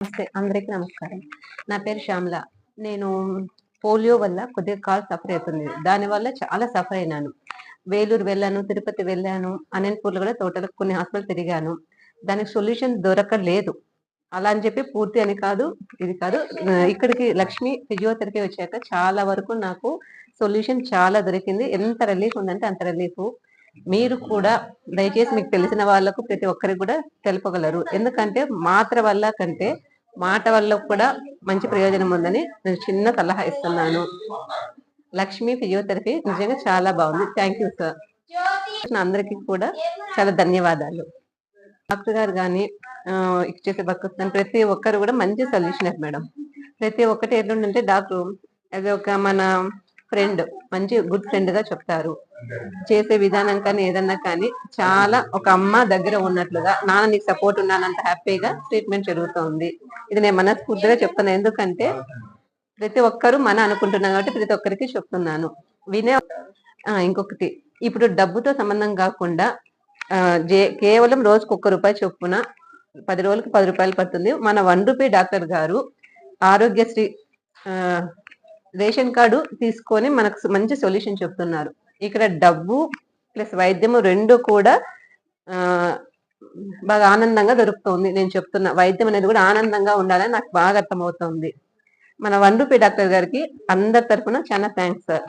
నమస్తే అందరికీ నమస్కారం. నా పేరు శ్యామల. నేను పోలియో వల్ల కొద్దిగా కాల్ సఫర్ అవుతుంది. దానివల్ల చాలా సఫర్ అయినాను. వేలూరు వెళ్ళాను తిరుపతి వెళ్ళాను అనంతపూర్లో కూడా తోటలకు కొన్ని హాస్పిటల్ తిరిగాను. దానికి సొల్యూషన్ దొరకలేదు. అలా అని చెప్పి పూర్తి అని కాదు ఇది కాదు. ఇక్కడికి లక్ష్మి ఫిజియోథెరపీ వచ్చాక చాలా వరకు నాకు సొల్యూషన్ చాలా దొరికింది. ఎంత రిలీఫ్ ఉందంటే అంత రిలీఫ్ మీరు కూడా దయచేసి మీకు తెలిసిన వాళ్ళకు ప్రతి ఒక్కరికి కూడా తెలుపగలరు. ఎందుకంటే మాత్ర వల్ల కంటే మాట వల్ల కూడా మంచి ప్రయోజనం ఉందని నేను చిన్న సలహా ఇస్తున్నాను. లక్ష్మి ఫిజియోథెరపీ నిజంగా చాలా బాగుంది. థ్యాంక్ యూ సార్ అందరికీ కూడా చాలా ధన్యవాదాలు. డాక్టర్ గారు కానీ ఇచ్చేసే భక్తులు ప్రతి ఒక్కరు కూడా మంచి సొల్యూషన్ మేడం. ప్రతి ఒక్కటి ఎట్లుందంటే డాక్టర్ అది ఒక మన ఫ్రెండ్ మంచి గుడ్ ఫ్రెండ్గా చెప్తారు. చేసే విధానం కానీ ఏదన్నా కానీ చాలా ఒక అమ్మ దగ్గర ఉన్నట్లుగా నాన్న నీకు సపోర్ట్ ఉన్నానంత హ్యాపీగా ట్రీట్మెంట్ జరుగుతుంది. ఇది నేను మనస్ఫూర్తిగా చెప్తున్నాను ఎందుకంటే ప్రతి ఒక్కరు మన అనుకుంటున్నాను కాబట్టి ప్రతి ఒక్కరికి చెప్తున్నాను. వినే ఇంకొకటి. ఇప్పుడు డబ్బుతో సంబంధం కాకుండా జే- కేవలం రోజుకు ఒక్క రూపాయి చొప్పున పది రోజులకు పది రూపాయలు పడుతుంది. మన వన్ రూపీ డాక్టర్ గారు ఆరోగ్యశ్రీ రేషన్ కార్డు తీసుకొని మనకు మంచి సొల్యూషన్ చెప్తున్నారు. ఇక్కడ డబ్బు ప్లస్ వైద్యము రెండు కూడా ఆ, బాగా ఆనందంగా దొరుకుతుంది. నేను చెప్తున్నా వైద్యం అనేది కూడా ఆనందంగా ఉండాలని నాకు బాగా అర్థమవుతుంది. మన వన్ రూపీ డాక్టర్ గారికి అందరి తరఫున చాలా థ్యాంక్స్ సార్.